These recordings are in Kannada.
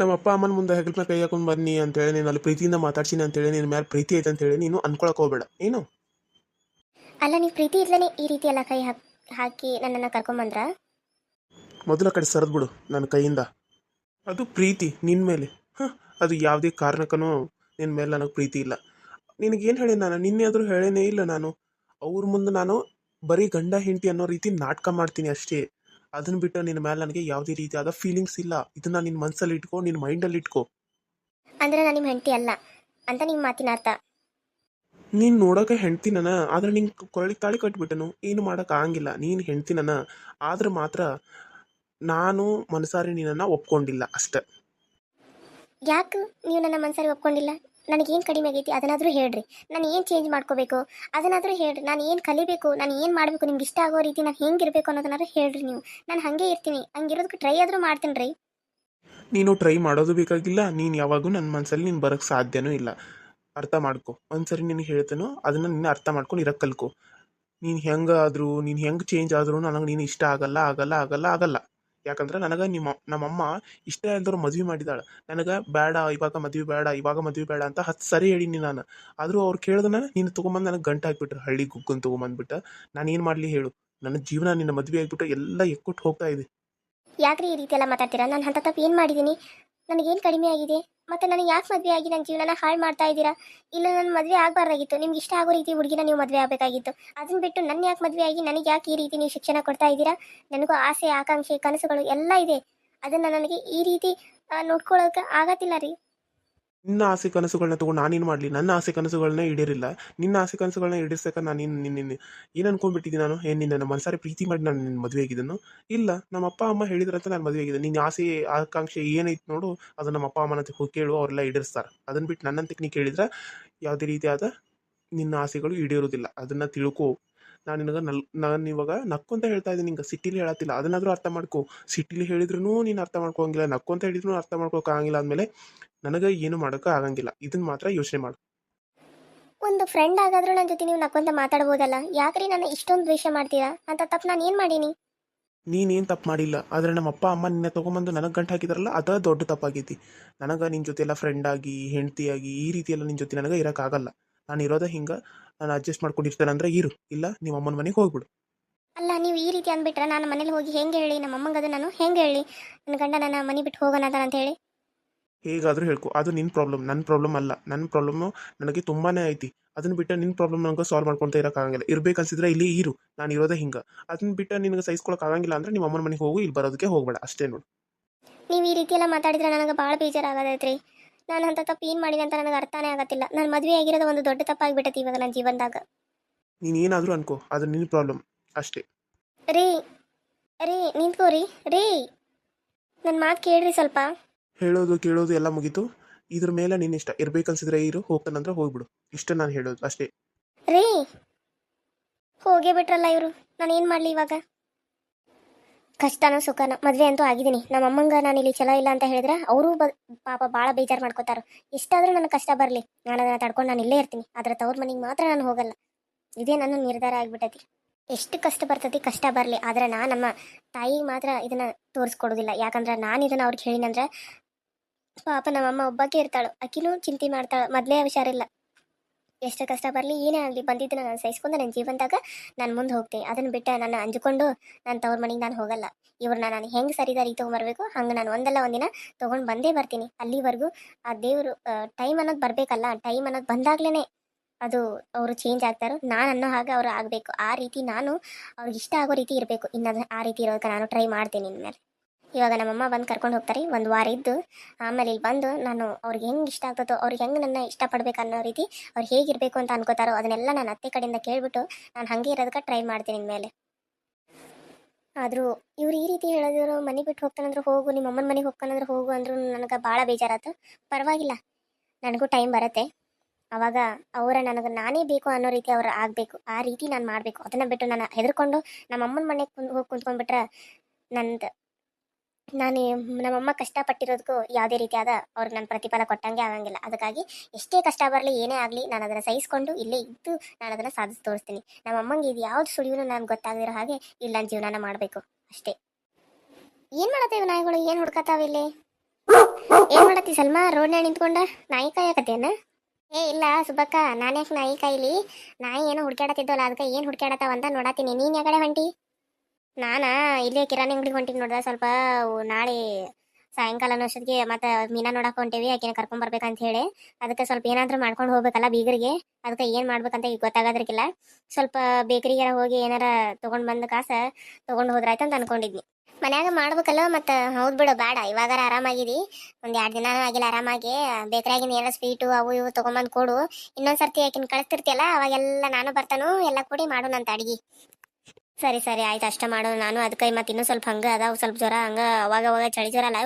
ನಮ್ಮ ಅಪ್ಪ ಅಮ್ಮನ ಮುಂದೆ ಹೆಗಲ ಮೇಲೆ ಕೈ ಹಾಕೊಂಡು ಬನ್ನಿ ಅಂತೇಳಿ ನೀನು ಅಲ್ಲಿ ಪ್ರೀತಿಯಿಂದ ಮಾತಾಡ್ಸಿನಿ ಅಂತೇಳಿ ನಿನ್ನ ಮೇಲೆ ಪ್ರೀತಿ ಐತೆ ಅಂತೇಳಿ ನೀನು ಅನ್ಕೊಳಕ್ ಹೋಗ್ಬೇಡ. ಏನು? ಅಲ್ಲ ನೀವು ಪ್ರೀತಿ ಇರ್ಲೇ ಈ ರೀತಿ ಎಲ್ಲ ಕೈ ಹಾಕಿ ಹಾಕಿ ನನ್ನನ್ನು ಕರ್ಕೊಂಬಂದ್ರ? ಮೊದಲ ಕಡೆ ಸರಿದ್ಬಿಡು ನನ್ನ ಕೈಯಿಂದ. ಅದು ಪ್ರೀತಿ ನಿನ್ನ ಮೇಲೆ. ಹಾಂ ಅದು ಯಾವುದೇ ಕಾರಣಕ್ಕೂ ನಿನ್ನ ಮೇಲೆ ನನಗೆ ಪ್ರೀತಿ ಇಲ್ಲ. ನಿನಗೇನು ಹೇಳಿ ನಾನು? ನಿನ್ನೆ ಆದರೂ ಹೇಳೇನೇ ಇಲ್ಲ ನಾನು. ಅವ್ರ ಮುಂದೆ ನಾನು ಬರೀ ಗಂಡ ಹೆಂಡತಿ ಅನ್ನೋ ರೀತಿ ನಾಟಕ ಮಾಡ್ತೀನಿ ಅಷ್ಟೇ. ಅದನ್ನ ಬಿಟ್ಟು ನಿನ್ನ ಮೇಲೆ ನನಗೆ ಯಾವುದೇ ರೀತಿಯಾದ ಫೀಲಿಂಗ್ಸ್ ಇಲ್ಲ. ಇದನ್ನ ನಿನ್ನ ಮನಸ್ಸಲ್ಲಿ ಇಟ್ಕೋ ನಿನ್ನ ಮೈಂಡಲ್ಲಿ ಇಟ್ಕೋ. ಅಂದ್ರೆ ನಾನು ನಿಮ್ಮ ಹೆಂಡತಿ ಅಲ್ಲ ಅಂತ ನಿಮ್ಮ ಮಾತಿನ ಅರ್ಥ? ನೀನು ನೋಡೋಕೆ ಹೆಂಡ್ತಿನನ ಆದ್ರೆ ನಿಂಗೆ ಕೊರಳಿಗೆ ತಾಳಿ ಕಟ್ಬಿಟ್ಟನು. ಏನು ಮಾಡೋಕೆ ಆಗಂಗಿಲ್ಲ. ನೀನು ಹೆಂಡ್ತಿನನ ಆದ್ರೆ ಮಾತ್ರ ನಾನು ಮನಸಾರಿ ನಿನ್ನನ್ನು ಒಪ್ಕೊಂಡಿಲ್ಲ ಅಷ್ಟೆ. ಯಾಕೆ ನೀವು ನನ್ನ ಮನಸಾರಿ ಒಪ್ಕೊಂಡಿಲ್ಲ? ನನಗೇನು ಕಡಿಮೆ ಆಗೈತಿ, ಅದನ್ನಾದರೂ ಹೇಳ್ರಿ. ನಾನು ಏನು ಚೇಂಜ್ ಮಾಡ್ಕೋಬೇಕು? ಅದನ್ನಾದರೂ ಹೇಳ್ರಿ. ನಾನು ಏನು ಕಲಿಬೇಕು? ನಾನು ಏನು ಮಾಡಬೇಕು? ನಿಮ್ಗೆ ಇಷ್ಟ ಆಗೋ ರೀತಿ ನಾನು ಹೆಂಗೆ ಇರಬೇಕು ಅನ್ನೋದನ್ನಾದ್ರೂ ಹೇಳ್ರಿ ನೀವು. ನಾನು ಹಾಗೆ ಇರ್ತೀನಿ. ಹಂಗಿರೋದಕ್ಕೆ ಟ್ರೈ ಆದರೂ ಮಾಡ್ತೀನಿ ರೀ. ನೀನು ಟ್ರೈ ಮಾಡೋದು ಬೇಕಾಗಿಲ್ಲ. ನೀನು ಯಾವಾಗೂ ನನ್ನ ಮನಸ್ಸಲ್ಲಿ ನೀನು ಬರೋಕ್ಕೆ ಸಾಧ್ಯನೂ ಇಲ್ಲ. ಅರ್ಥ ಮಾಡ್ಕೊ. ಒಂದ್ಸರಿ ನಿನಗೆ ಹೇಳ್ತೇನೋ, ಅದನ್ನು ನಿನ್ನ ಅರ್ಥ ಮಾಡ್ಕೊಂಡು ಇರಕ್ಕೆ ಕಲ್ಕೊ. ನೀನು ಹೆಂಗಾದರೂ, ನೀನು ಹೆಂಗೆ ಚೇಂಜ್ ಆದರೂ ನನಗೆ ನೀನು ಇಷ್ಟ ಆಗಲ್ಲ ಆಗಲ್ಲ ಆಗಲ್ಲ ಆಗಲ್ಲ. ಯಾಕಂದ್ರೆ ನನಗೆ ನಿಮ್ಮ, ನಮ್ಮಮ್ಮ ಇಷ್ಟ ಇಲ್ದವ್ರು ಮದ್ವೆ ಮಾಡಿದಾಳೆ ನನಗೆ ಬೇಡ, ಇವಾಗ ಮದ್ವೆ ಬೇಡ, ಇವಾಗ ಮದ್ವೆ ಬೇಡ ಅಂತ ಹತ್ತು ಸರಿ ಹೇಳೀನಿ ನಾನು. ಆದರೂ ಅವ್ರು ಕೇಳ್ದನ ನೀನು ತೊಗೊಂಬಂದು ನನಗೆ ಗಂಟು ಹಾಕಿಬಿಟ್ರು, ಹಳ್ಳಿ ಗುಗ್ಗನ್ ತೊಗೊಂಬಂದ್ಬಿಟ್ಟು. ನಾನು ಏನು ಮಾಡಲಿ ಹೇಳು, ನನ್ನ ಜೀವನ ನಿನ್ನ ಮದುವೆ ಆಗಿಬಿಟ್ಟು ಎಲ್ಲ ಎಕ್ಕೊಟ್ಟು ಹೋಗ್ತಾ ಇದೆ. ಯಾಕ್ರಿ ಈ ರೀತಿ ಎಲ್ಲ ಮಾತಾಡ್ತೀರಾ? ನಾನು ಅಂತ ತಪ್ಪು ಏನು ಮಾಡಿದ್ದೀನಿ ನನಗೇನು ಕಡಿಮೆ ಆಗಿದೆ? ಮತ್ತು ನನಗೆ ಯಾಕೆ ಮದುವೆ ಆಗಿ ನನ್ನ ಜೀವನನ ಹಾಳು ಮಾಡ್ತಾ ಇದ್ದೀರಾ? ಇಲ್ಲ ನನ್ನ ಮದುವೆ ಆಗಬಾರ್ದಾಗಿತ್ತು. ನಿಮ್ಗೆ ಇಷ್ಟ ಆಗೋ ರೀತಿ ಹುಡುಗಿನ ನೀವು ಮದುವೆ ಆಗಬೇಕಾಗಿತ್ತು. ಅದನ್ನ ಬಿಟ್ಟು ನನ್ನ ಯಾಕೆ ಮದುವೆ ಆಗಿ ನನಗೆ ಯಾಕೆ ಈ ರೀತಿ ನೀವು ಶಿಕ್ಷಣ ಕೊಡ್ತಾ ಇದ್ದೀರಾ? ನನಗೂ ಆಸೆ, ಆಕಾಂಕ್ಷೆ, ಕನಸುಗಳು ಎಲ್ಲ ಇದೆ. ಅದನ್ನು ನನಗೆ ಈ ರೀತಿ ನೋಡ್ಕೊಳ್ಳೋಕೆ ಆಗತ್ತಿಲ್ಲ ರೀ. ನಿನ್ನ ಆಸೆ ಕನಸುಗಳನ್ನ ತಗೊಂಡು ನಾನೇನು ಮಾಡಲಿ? ನನ್ನ ಆಸೆ ಕನಸುಗಳನ್ನ ಈಡೇರಿಲ್ಲ. ನಿನ್ನ ಆಸೆ ಕನಸುಗಳನ್ನ ಈಡೇರ್ಸಕ್ಕೆ ನಾನು ನಿನ್ನ ನಿನ್ನ ಏನು ಅನ್ಕೊಂಡ್ಬಿಟ್ಟಿದ್ದೀನಿ ನಾನು? ಏನು ನಿನ್ನ ಮನಸಾರೆ ಪ್ರೀತಿ ಮಾಡಿ ನಾನು ನಿನ್ನ ಮದುವೆ ಆಗಿದ್ದನು ಇಲ್ಲ. ನಮ್ಮ ಅಪ್ಪ, ಅಮ್ಮ ಹೇಳಿದ್ರಂತ ನಾನು ಮದುವೆ ಆಗಿದೆ ನಿನ್ನ ಆಸೆ, ಆಕಾಂಕ್ಷೆ ಏನೈತೆ ನೋಡು ಅದು ನಮ್ಮ ಅಪ್ಪ, ಅಮ್ಮನ ಹೋಗಿ ಕೇಳು, ಅವರೆಲ್ಲ ಈಡೇರಿಸ್ತಾರೆ. ಅದನ್ನ ಬಿಟ್ಟು ನನ್ನಂತಕ್ಕೆ ನೀ ಕೇಳಿದ್ರೆ ಯಾವುದೇ ರೀತಿಯಾದ ನಿನ್ನ ಆಸೆಗಳು ಈಡೇರೋದಿಲ್ಲ ಅದನ್ನು ತಿಳ್ಕೊ. ನಾನು ನಿನಗೆ ನಲ್ ನಾನು ಇವಾಗ ನಕ್ಕೊಂತ ಹೇಳ್ತಾ ಇದ್ದೀನಿ. ನಿಂಗೆ ಸಿಟಿಲಿ ಹೇಳತ್ತಿಲ್ಲ. ಅದನ್ನಾದರೂ ಅರ್ಥ ಮಾಡ್ಕೊ. ಸಿಟಿಲಿ ಹೇಳಿದ್ರು ನೀನು ಅರ್ಥ ಮಾಡ್ಕೋಂಗಿಲ್ಲ. ನಕ್ಕೊಂತ ಹೇಳಿದ್ರು ಅರ್ಥ ಮಾಡ್ಕೊಳಕ್ಕಾಗಿಲ್ಲ ಅಂದಮೇಲೆ ನನಗೆ ಏನು ಮಾಡೋಕೆ ಆಗಂಗಿಲ್ಲ. ಇದನ್ನ ಮಾತ್ರ ಯೋಚನೆ ಮಾಡು. ಒಂದು ಫ್ರೆಂಡ್ ಆಗಾದ್ರೂ ನನ್ನ ಜೊತೆ ನೀವು ನಕ್ಕೊಂತ ಮಾತಾಡ್ಬೋದಲ್ಲ? ಯಾಕ್ರಿ ನಾನು ಇಷ್ಟೊಂದು ದ್ವೇಷ ಮಾಡ್ತೀರಾ? ಅಂತ ತಪ್ಪು ನಾನು ಏನು ಮಾಡೀನಿ? ನೀನೇನು ತಪ್ಪು ಮಾಡಿಲ್ಲ. ಆದರೆ ನಮ್ಮ ಅಪ್ಪ ಅಮ್ಮ ನಿನ್ನೆ ತೊಗೊಂಬಂದು ನನಗೆ ಗಂಟು ಹಾಕಿದಾರಲ್ಲ ಅದ ದೊಡ್ಡ ತಪ್ಪಾಗೈತಿ. ನನಗೆ ನಿನ್ನ ಜೊತೆ ಎಲ್ಲ ಫ್ರೆಂಡ್ ಆಗಿ ಹೆಂಡ್ತಿಯಾಗಿ ಈ ರೀತಿಯೆಲ್ಲ ಎಲ್ಲ ನಿನ್ನ ಜೊತೆ ನನಗೆ ಇರೋಕ್ಕಾಗಲ್ಲ ನಾನು ಇರೋದೇ ಹಿಂಗೆ. ನಾನು ಅಡ್ಜಸ್ಟ್ ಮಾಡ್ಕೊಂಡಿರ್ತೇನೆ ಅಂದ್ರೆ ಇರು ಇಲ್ಲ ನಿಮ್ಮ ಅಮ್ಮನ ಮನೆಗೆ ಹೋಗ್ಬಿಡು. ಅಲ್ಲ ನೀವು ಈ ರೀತಿ ಅಂದ್ಬಿಟ್ರೆ ನಾನು ಮನೇಲಿ ಹೋಗಿ ಹೆಂಗೆ ಹೇಳಿ ನಮ್ಮ ಅಮ್ಮಂಗೆ ಅದು ನಾನು ಹೆಂಗೆ ಹೇಳಿ ನನ್ನ ಗಂಡ ನನ್ನ ಮನೆ ಬಿಟ್ಟು ಹೋಗೋಣ ಅಂತ ಹೇಳಿ? ಹೇಗಾದರೂ ಹೇಳ್ಕೊ ಅದು ನಿನ್ನ ಪ್ರಾಬ್ಲಮ್ ನನ್ನ ಪ್ರಾಬ್ಲಮ್ ಅಲ್ಲ. ನನ್ನ ಪ್ರಾಬ್ಲಮ್ಮು ನನಗೆ ತುಂಬಾ ಐತಿ. ಅದನ್ನ ಬಿಟ್ಟು ನಿನ್ನ ಪ್ರಾಬ್ಲಮ್ ನನಗೆ ಸಾಲ್ವ್ ಮಾಡ್ಕೊತ ಇರೋಕ್ಕಾಗಂಗಿಲ್ಲ ಇರ್ಬೇಕನ್ಸಿದ್ರೆ ಇಲ್ಲಿ ಇರು ನಾನು ಇರೋದೇ ಹಿಂಗೆ. ಅದನ್ನ ಬಿಟ್ಟು ನಿನಗೆ ಸಹಿಸ್ಕೊಳಕ್ ಆಗಂಗಿಲ್ಲ ಅಂದ್ರೆ ನಿಮ್ಮ ಅಮ್ಮನ ಮನೆಗೆ ಹೋಗು ಇಲ್ಲಿ ಬರೋದಕ್ಕೆ ಹೋಗಬೇಡ ಅಷ್ಟೇ ನೋಡು. ನೀವು ಈ ರೀತಿ ಎಲ್ಲ ಮಾತಾಡಿದ್ರೆ ನನಗೆ ಭಾಳ ಬೇಜಾರಾಗದೈತ್ರಿ ನಾನು ಅಂತ ತಪ್ಪು ಏನು ಮಾಡಿದೆ ಅಂತ ನನಗೆ ಅರ್ಥನೇ ಆಗತ್ತಿಲ್ಲ. ನಾನು ಮದುವೆ ಆಗಿರೋದು ಒಂದು ದೊಡ್ಡ ತಪ್ಪಾಗಿಬಿಟ್ಟೈತಿ ಇವಾಗ ನನ್ನ ಜೀವನದಾಗ. ನೀನು ಏನಾದರೂ ಅನ್ಕೋ ಅದು ನಿನ್ನ ಪ್ರಾಬ್ಲಮ್ ಅಷ್ಟೇ. ರೀ ರೀ ನಿಂತ್ಕೋರಿ ರೀ ನನ್ನ ಮಾತು ಕೇಳ್ರಿ ಸ್ವಲ್ಪ. ಹೇಳೋದು ಕೇಳೋದು ಎಲ್ಲ ಮುಗೀತು. ಇದ್ರ ಮೇಲೆ ನಿನ್ನ ಇಷ್ಟ ಇರ್ಬೇಕನ್ಸಿದ್ರೆ ಇರು ಹೋಗ್ತಾನಂದ್ರೆ ಹೋಗ್ಬಿಡು. ಇಷ್ಟ ನಾನು ಹೇಳೋದು ಅಷ್ಟೇ. ರೀ ಹೋಗೇ ಬಿಟ್ರಲ್ಲ ಇವರು. ನಾನು ಏನು ಮಾಡಲಿ ಇವಾಗ? ಕಷ್ಟನೋ ಸುಖನೋ ಮದುವೆ ಅಂತೂ ಆಗಿದ್ದೀನಿ. ನಮ್ಮ ಅಮ್ಮಂಗ ನಾನು ಇಲ್ಲಿ ಚಲೋ ಇಲ್ಲ ಅಂತ ಹೇಳಿದ್ರೆ ಅವರು ಪಾಪ ಭಾಳ ಬೇಜಾರು ಮಾಡ್ಕೋತಾರೆ. ಎಷ್ಟಾದರೂ ನನಗೆ ಕಷ್ಟ ಬರಲಿ. ನಾನು ಅದನ್ನು ತಡ್ಕೊಂಡು ನಾನು ಇಲ್ಲೇ ಇರ್ತೀನಿ. ಆದರೆ ತವ್ರ ಮನೆಗೆ ಮಾತ್ರ ನಾನು ಹೋಗಲ್ಲ. ಇದೇ ನನ್ನ ನಿರ್ಧಾರ ಆಗಿಬಿಟ್ಟೈತಿ. ಎಷ್ಟು ಕಷ್ಟ ಬರ್ತೈತಿ, ಕಷ್ಟ ಬರಲಿ. ಆದರೆ ನಾನು ನಮ್ಮ ತಾಯಿ ಮಾತ್ರ ಇದನ್ನು ತೋರಿಸ್ಕೊಡೋದಿಲ್ಲ. ಯಾಕಂದ್ರೆ ನಾನು ಇದನ್ನು ಅವ್ರಿಗೆ ಹೇಳಿನಂದ್ರೆ ಪಾಪ ನಮ್ಮಮ್ಮ ಒಬ್ಬಾಕೆ ಇರ್ತಾಳು. ಅಕ್ಕಿನೂ ಚಿಂತೆ ಮಾಡ್ತಾಳೆ. ಮೊದಲೇ ಹುಷಾರಿಲ್ಲ. ಎಷ್ಟು ಕಷ್ಟ ಬರಲಿ, ಏನೇ ಆಗಲಿ, ಬಂದಿದ್ದನ್ನ ನಾನು ಸಹಿಸ್ಕೊಂಡು ನನ್ನ ಜೀವನದಾಗ ನಾನು ಮುಂದೆ ಹೋಗ್ತೀನಿ. ಅದನ್ನು ಬಿಟ್ಟು ನಾನು ಅಂಜಿಕೊಂಡು ನಾನು ತವ್ರ ಮನೆಗೆ ನಾನು ಹೋಗಲ್ಲ. ಇವ್ರನ್ನ ನಾನು ಹೆಂಗೆ ಸರಿದಾರಿ ತೊಗೊಂಬರ್ಬೇಕು, ಹಂಗೆ ನಾನು ಒಂದಲ್ಲ ಒಂದಿನ ತೊಗೊಂಡು ಬಂದೇ ಬರ್ತೀನಿ. ಅಲ್ಲಿವರೆಗೂ ಆ ದೇವರು ಟೈಮ್ ಅನ್ನೋದು ಬರಬೇಕಲ್ಲ ಟೈಮ್ ಅನ್ನೋದು ಬಂದಾಗ್ಲೇ ಅದು ಅವರು ಚೇಂಜ್ ಆಗ್ತಾರೋ, ನಾನು ಅನ್ನೋ ಹಾಗೆ ಅವರು ಆಗಬೇಕು. ಆ ರೀತಿ ನಾನು ಅವ್ರಿಗೆ ಇಷ್ಟ ಆಗೋ ರೀತಿ ಇರಬೇಕು. ಇನ್ನದು ಆ ರೀತಿ ಇರೋದಕ್ಕೆ ನಾನು ಟ್ರೈ ಮಾಡ್ತೀನಿ ಇನ್ಮೇಲೆ. ಇವಾಗ ನಮ್ಮಮ್ಮ ಬಂದು ಕರ್ಕೊಂಡು ಹೋಗ್ತಾರೆ, ಒಂದು ವಾರ ಇದ್ದು ಆಮೇಲೆ ಇಲ್ಲಿ ಬಂದು ನಾನು ಅವ್ರಿಗೆ ಹೆಂಗೆ ಇಷ್ಟ ಆಗ್ತದೋ, ಅವ್ರಿಗೆ ಹೆಂಗೆ ನನ್ನ ಇಷ್ಟಪಡ್ಬೇಕು ಅನ್ನೋ ರೀತಿ ಅವ್ರು ಹೇಗಿರಬೇಕು ಅಂತ ಅನ್ಕೋತಾರೋ ಅದನ್ನೆಲ್ಲ ನಾನು ಅತ್ತೆ ಕಡೆಯಿಂದ ಕೇಳಿಬಿಟ್ಟು ನಾನು ಹಾಗೆ ಇರೋದಕ್ಕೆ ಟ್ರೈ ಮಾಡ್ತೀನಿ ಇನ್ಮೇಲೆ. ಆದರೂ ಇವ್ರು ಈ ರೀತಿ ಹೇಳಿದ್ರು ಮನೆ ಬಿಟ್ಟು ಹೋಗ್ತಾನಂದ್ರೆ ಹೋಗು, ನಿಮ್ಮ ಅಮ್ಮನ ಮನೆಗೆ ಹೋಗ್ತಾನಂದ್ರೆ ಹೋಗು ಅಂದ್ರು ನನಗೆ ಭಾಳ ಬೇಜಾರಾಯ್ತು ಪರವಾಗಿಲ್ಲ, ನನಗೂ ಟೈಮ್ ಬರುತ್ತೆ. ಅವಾಗ ಅವರ ನನಗೆ ನಾನೇ ಬೇಕು ಅನ್ನೋ ರೀತಿ ಅವ್ರು ಆಗಬೇಕು, ಆ ರೀತಿ ನಾನು ಮಾಡಬೇಕು. ಅದನ್ನು ಬಿಟ್ಟು ನಾನು ಹೆದರ್ಕೊಂಡು ನಮ್ಮ ಅಮ್ಮನ ಮನೆಗೆ ಹೋಗಿ ಕುಂತ್ಕೊಂಡ್ಬಿಟ್ರೆ ನಂದು ನಾನು ನಮ್ಮಮ್ಮ ಕಷ್ಟಪಟ್ಟಿರೋದಕ್ಕೂ ಯಾವುದೇ ರೀತಿಯಾದ ಅವ್ರಿಗೆ ನಾನು ಪ್ರತಿಫಲ ಕೊಟ್ಟಂಗೆ ಆಗಂಗಿಲ್ಲ. ಅದಕ್ಕಾಗಿ ಎಷ್ಟೇ ಕಷ್ಟ ಬರಲಿ, ಏನೇ ಆಗಲಿ, ನಾನು ಅದನ್ನು ಸಹಿಸ್ಕೊಂಡು ಇಲ್ಲೇ ಇದ್ದು ನಾನು ಅದನ್ನು ಸಾಧಿಸಿ ತೋರಿಸ್ತೀನಿ. ನಮ್ಮಮ್ಮಂಗೆ ಇದು ಯಾವ್ದು ಸುಳಿವು ನಾನು ಗೊತ್ತಾಗದಿರೋ ಹಾಗೆ ಇಲ್ಲಿ ನಾನು ಜೀವನನ ಮಾಡಬೇಕು ಅಷ್ಟೇ. ಏನು ಮಾಡತ್ತೇವೆ ನಾಯಿಗಳು? ಏನು ಹುಡ್ಕತ್ತಾವ ಇಲ್ಲಿ? ಏನ್ ಮಾಡತ್ತಿ ಸಲ್ಮಾ? ರೋಡ್ನ್ಯಾಗ ನಿಂತ್ಕೊಂಡ? ನಾಯಿ ಕಾಯಕತ್ತೇನ? ಏ ಇಲ್ಲ ಸುಬ್ಬಕ್ಕ ನಾನ್ಯಾಕೆ ನಾಯಿ ಕಾಯಿಲಿ? ನಾಯಿ ಏನೋ ಹುಡ್ಕ್ಯಾಡತ್ತಿದ್ದಲ್ಲ, ಅದಕ್ಕೆ ಏನು ಹುಡ್ಕ್ಯಾಡತ್ತಾವ ಅಂತ ನೋಡತ್ತೀನಿ. ನೀನು ಯಾಕಡೆ ಹೊಂಟಿ? ನಾನಾ ಇಲ್ಲೇ ಕಿರಾಣಿ ಅಂಗಡಿಗೆ ಹೊಂಟಿಗೆ ನೋಡ್ದೆ ಸ್ವಲ್ಪ ನಾಳೆ ಸಾಯಂಕಾಲ ಅನ್ನೋಷ್ಟೊತ್ತಿಗೆ ಮತ್ತೆ ಮೀನಾ ನೋಡಕ್ ಹೊಂಟೇವಿ, ಆಕೆನ ಕರ್ಕೊಂಡ್ ಬರ್ಬೇಕಂತ ಹೇಳಿ ಅದಕ್ಕೆ ಸ್ವಲ್ಪ ಏನಾದ್ರು ಮಾಡ್ಕೊಂಡು ಹೋಗ್ಬೇಕಲ್ಲ ಬೀಗರಿಗೆ. ಅದಕ್ಕೆ ಏನ್ ಮಾಡ್ಬೇಕಂತ ಈಗ ಗೊತ್ತಾಗದ್ರಿಗಿಲ್ಲ ಸ್ವಲ್ಪ ಬೇಕರಿಗಾರ ಹೋಗಿ ಏನಾರ ತಗೊಂಡ್ ಬಂದ ಕಾಸ ತಗೊಂಡ್ ಹೋದ್ರಾಯ್ತು ಅಂತ ಅನ್ಕೊಂಡಿದ್ನಿ. ಮನ್ಯಾಗ ಮಾಡ್ಬೇಕಲ್ಲ ಮತ್ತೆ ಹೌದ್ ಬಿಡು ಬೇಡ, ಇವಾಗಾರ ಆರಾಮಾಗಿದಿ. ಒಂದ್ ಎರಡ್ ದಿನ ಆಗಿಲ್ಲ ಆರಾಮಾಗಿ. ಬೇಕರಿಯಾಗಿನ ಏನಾರ ಸ್ವೀಟು ಅವು ಇವು ತಗೊಂಡ್ಬಂದು ಕೊಡು. ಇನ್ನೊಂದ್ಸರ್ತಿ ಸರ್ತಿ ಕಳಿಸ್ತಿರ್ತಿಯಲ್ಲ, ಅವಾಗೆಲ್ಲ ನಾನು ಬರ್ತಾನು, ಎಲ್ಲ ಕೂಡಿ ಮಾಡೋಣಂತ ಅಡ್ಗಿ. ಸರಿ ಸರಿ, ಆಯ್ತು, ಅಷ್ಟ ಮಾಡೋಣ ನಾನು ಅದಕ್ಕೆ ಮತ್ತೆ ಇನ್ನೂ ಸ್ವಲ್ಪ ಹಂಗ ಅದಾವು. ಸ್ವಲ್ಪ ಜ್ವರ ಹಂಗ ಅವಾಗ ಅವಾಗ ಚಳಿ ಜ್ವರ ಅಲ್ಲ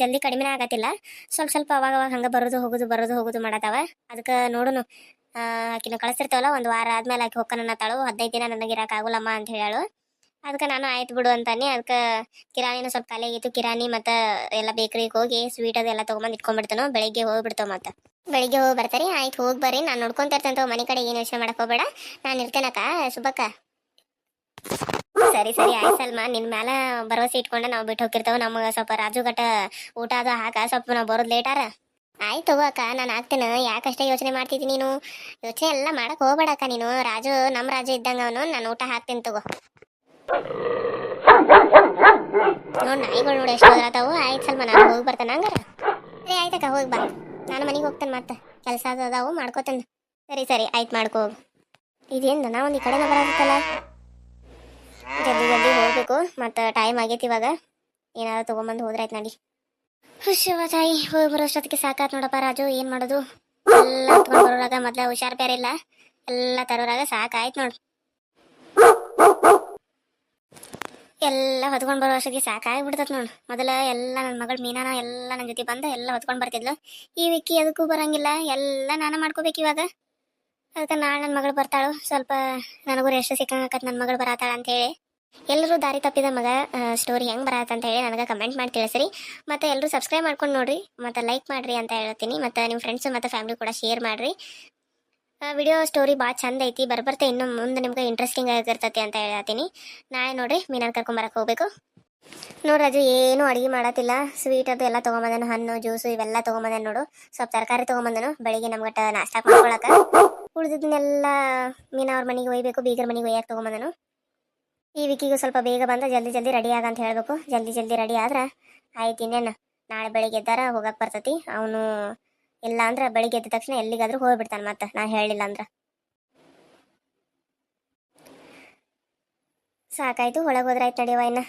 ಜಲ್ದಿ ಕಡಿಮೆ ಆಗತ್ತಿಲ್ಲ. ಸ್ವಲ್ಪ ಸ್ವಲ್ಪ ಅವಾಗ ಅವಾಗ ಹಂಗ ಬರೋದು, ಹೋಗುದು ಬರೋದು, ಹೋಗುದು ಮಾಡತಾವ. ಅದಕ್ಕೆ ನೋಡುನು. ಆಕಿನ ಕಳಿಸ್ತಿರ್ತಾವಲ್ಲ, ಒಂದು ವಾರ ಆದ್ಮೇಲೆ ಆಕಿ ಹೊಕ್ಕನ ತಾಳು ಹದಿನೈದು ದಿನ ನನಗೆ ಇರಕ್ ಆಗುಲಮ್ಮ ಅಂತ ಹೇಳು ಅದಕ್ಕೆ ನಾನು ಆಯ್ತು ಬಿಡು ಅಂತಾನೆ ಅದಕ್ಕೆ ಕಿರಾಣಿನೂ ಸ್ವಲ್ಪ ಖಾಲಿ ಆಗಿತ್ತು. ಕಿರಾಣಿ ಮತ್ತು ಎಲ್ಲ ಬೇಕ್ರಿಗೆ ಹೋಗಿ ಸ್ವೀಟ್ ಅದೆಲ್ಲ ತೊಗೊಂಬಂದು ಇಟ್ಕೊಂಡ್ಬಿಡ್ತಾನೋ ಬೆಳಿಗ್ಗೆ ಹೋಗ್ಬಿಡ್ತಾವ ಮತ್ತೆ. ಬೆಳಿಗ್ಗೆ ಹೋಗಿ ಬರ್ತಾರೆ. ಆಯ್ತು ಹೋಗಿ ಬರ್ರಿ. ನಾನು ನೋಡ್ಕೊಂತ ಇರ್ತೇನೆ ಮನೆ ಕಡೆ ಏನು ಯೋಚನೆ ಮಾಡಕ್ಕೆ ಹೋಗ್ಬೇಡ. ನಾನು ಇರ್ತೇನಕ್ಕ. ಸುಬ್ಬಕ್ಕ. ಸರಿ ಸರಿ, ಆಯ್ತು ಸಲ್ಮಾ. ನಿನ್ ಮ್ಯಾಲ ಭರವಸೆ ಇಟ್ಕೊಂಡ ನಾವು ಬಿಟ್ಟು ಹೋಗಿರ್ತೇವೆ ನಮಗೆ ಸ್ವಲ್ಪ ರಾಜು ಗಟ್ಟ ಊಟ ಅದು ಹಾಕ ಸ್ವಲ್ಪ ನಾವು ಬರೋದು ಲೇಟಾರ ಆಯ್ತು ಅಕ್ಕ, ನಾನು ಹಾಕ್ತೇನೆ. ಯಾಕಷ್ಟೇ ಯೋಚನೆ ಮಾಡ್ತಿದ್ದೀನಿ ನೀನು? ಯೋಚನೆ ಎಲ್ಲ ಮಾಡಕ್ ಹೋಗ್ಬೇಡಕ್ಕ ನೀನು. ರಾಜು ನಮ್ಮ ರಾಜು ಇದ್ದಂಗ ಅವನು. ನಾನು ಊಟ ಹಾಕ್ತೀನಿ ತಗೋ. ನೋಡ್ ನಾಯಿಗಳು ನೋಡಿ ಎಷ್ಟು ಹೋದ್ರಾತಾವು ಆಯ್ತು ಸ್ವಲ್ಪ ನಾನು ಹೋಗಿ ಬರ್ತಾನೆ ಹಂಗಾರ. ಸರಿ ಆಯ್ತಕ್ಕ ಹೋಗಿ ಬಾ. ನಾನು ಮನೆಗೆ ಹೋಗ್ತೇನೆ ಮತ್ತೆ. ಕೆಲಸ ಅದಾವು, ಮಾಡ್ಕೋತೇನೆ. ಸರಿ ಸರಿ, ಆಯ್ತು ಮಾಡ್ಕೋ ಹೋಗು. ಇದೇನು ನಾ ಒಂದು ಈ ಕಡೆನ ಬರತ್ತಲ್ಲ ಜಲ್ದಿ ಜಲ್ದಿ ಹೋಗ್ಬೇಕು. ಮತ್ತು ಟೈಮ್ ಆಗೈತಿ ಇವಾಗ. ಏನಾದ್ರು ತೊಗೊಂಬಂದು ಹೋದ್ರಾಯ್ತು ನಡಿ. ಶಿವ ತಾಯಿ, ಹೋಗಿ ಬರೋಷ್ಟೊತ್ತಿಗೆ ಸಾಕಾತ್ ನೋಡಪ್ಪ ರಾಜು. ಏನ್ ಮಾಡೋದು? ಎಲ್ಲ ತಗೊಂಡ್ ಬರೋರಾಗ ಮೊದ್ಲ ಹುಷಾರ್ ಬೇರೆ ಇಲ್ಲ. ಎಲ್ಲ ತರೋರಾಗ ಸಾಕಾಯ್ತು ನೋಡು. ಎಲ್ಲ ಹೊತ್ಕೊಂಡ್ ಬರೋ ಅಷ್ಟೊತ್ತಿಗೆ ಸಾಕಾಗ್ಬಿಡ್ತತ್ ನೋಡ್. ಮೊದಲ ಎಲ್ಲ ನನ್ನ ಮಗಳು ಮೀನಾನ ಎಲ್ಲ ನನ್ ಜೊತೆ ಬಂದ ಎಲ್ಲ ಹೊತ್ಕೊಂಡ್ ಬರ್ತಿದ್ಲು. ಈ ವಿಕ್ಕಿ ಅದಕ್ಕೂ ಬರಂಗಿಲ್ಲ. ಎಲ್ಲ ನಾನು ಮಾಡ್ಕೋಬೇಕು ಇವಾಗ. ಅದಕ್ಕೆ ನಾಳೆ ನನ್ನ ಮಗಳು ಬರ್ತಾಳು. ಸ್ವಲ್ಪ ನನಗೂ ರೆಸ್ಟ್ ಸಿಕ್ಕಂಗಾಕತ್ ನನ್ನ ಮಗಳು ಬರತಾಳ ಅಂತ ಹೇಳಿ ಎಲ್ಲರೂ ದಾರಿ ತಪ್ಪಿದ ಮಗ ಸ್ಟೋರಿ ಹೆಂಗ್ ಬರತ್ತ ಅಂತ ಹೇಳಿ ನನಗೆ ಕಮೆಂಟ್ ಮಾಡಿ ತಿಳಿಸ್ರಿ. ಮತ್ತೆ ಎಲ್ಲರೂ ಸಬ್ಸ್ಕ್ರೈಬ್ ಮಾಡ್ಕೊಂಡು ನೋಡ್ರಿ. ಮತ್ತೆ ಲೈಕ್ ಮಾಡ್ರಿ ಅಂತ ಹೇಳ್ತೀನಿ. ಮತ್ತೆ ನಿಮ್ಮ ಫ್ರೆಂಡ್ಸ್ ಮತ್ತೆ ಫ್ಯಾಮಿಲಿ ಕೂಡ ಶೇರ್ ಮಾಡ್ರಿ. ವಿಡಿಯೋ ಸ್ಟೋರಿ ಭಾಳ ಚಂದ ಐತಿ. ಬರ್ಬರ್ತೆ ಇನ್ನು ಮುಂದೆ ನಿಮ್ಗೆ ಇಂಟ್ರೆಸ್ಟಿಂಗ್ ಆಗಿರ್ತೈತಿ ಅಂತ ಹೇಳ್ತೀನಿ. ನಾಳೆ ನೋಡ್ರಿ. ಮೀನಾರ್ ಕರ್ಕೊಂಬರಕ್ ಹೋಗ್ಬೇಕು. ನೋಡ್ರಿ ರಾಜು, ಏನು ಅಡುಗೆ ಮಾಡತ್ತಿಲ್ಲ. ಸ್ವೀಟ್ ಅದು ಎಲ್ಲ ತೊಗೊಂಬಂದನು. ಹಣ್ಣು ಜ್ಯೂಸು ಇವೆಲ್ಲ ತೊಗೊಂಬಂದನು ನೋಡು. ಸ್ವಲ್ಪ ತರಕಾರಿ ತೊಗೊಂಬಂದನು. ಬೆಳಿಗ್ಗೆ ನಮ್ಗಟ್ಟ ನಾಷ್ಟ ಮಾಡ್ಕೊಳಕ. ಉಳಿದಿದ್ದನ್ನೆಲ್ಲ ಮೀನಾ ಅವ್ರ ಮನೆಗೆ ಒಯ್ಬೇಕು, ಬೀಗರ ಮನೆಗೆ ಒಯ್ಯಕ್ಕೆ ತೊಗೊಂಬಂದನು. ಈ ವಿಕಿಗೂ ಸ್ವಲ್ಪ ಬೇಗ ಬಂದ, ಜಲ್ದಿ ಜಲ್ದಿ ರೆಡಿ ಆಗ ಅಂತ ಹೇಳ್ಬೇಕು. ಜಲ್ದಿ ಜಲ್ದಿ ರೆಡಿ ಆದ್ರೆ ಆಯ್ತು ಇನ್ನೇನು, ನಾಳೆ ಬೆಳಿಗ್ಗೆ ಎದ್ದಾರ ಹೋಗಕ್ಕೆ ಬರ್ತೈತಿ. ಅವನು ಇಲ್ಲ ಅಂದ್ರೆ ಬೆಳಿಗ್ಗೆ ಎದ್ದ ತಕ್ಷಣ ಎಲ್ಲಿಗಾದ್ರೂ ಹೋಗ್ಬಿಡ್ತಾನೆ ಮತ್ತೆ, ನಾ ಹೇಳಿಲ್ಲ ಅಂದ್ರೆ. ಸಾಕಾಯ್ತು, ಒಳಗೆ ಹೋದ್ರಾಯ್ತು ನಡೆಯುವ ಇನ್ನ.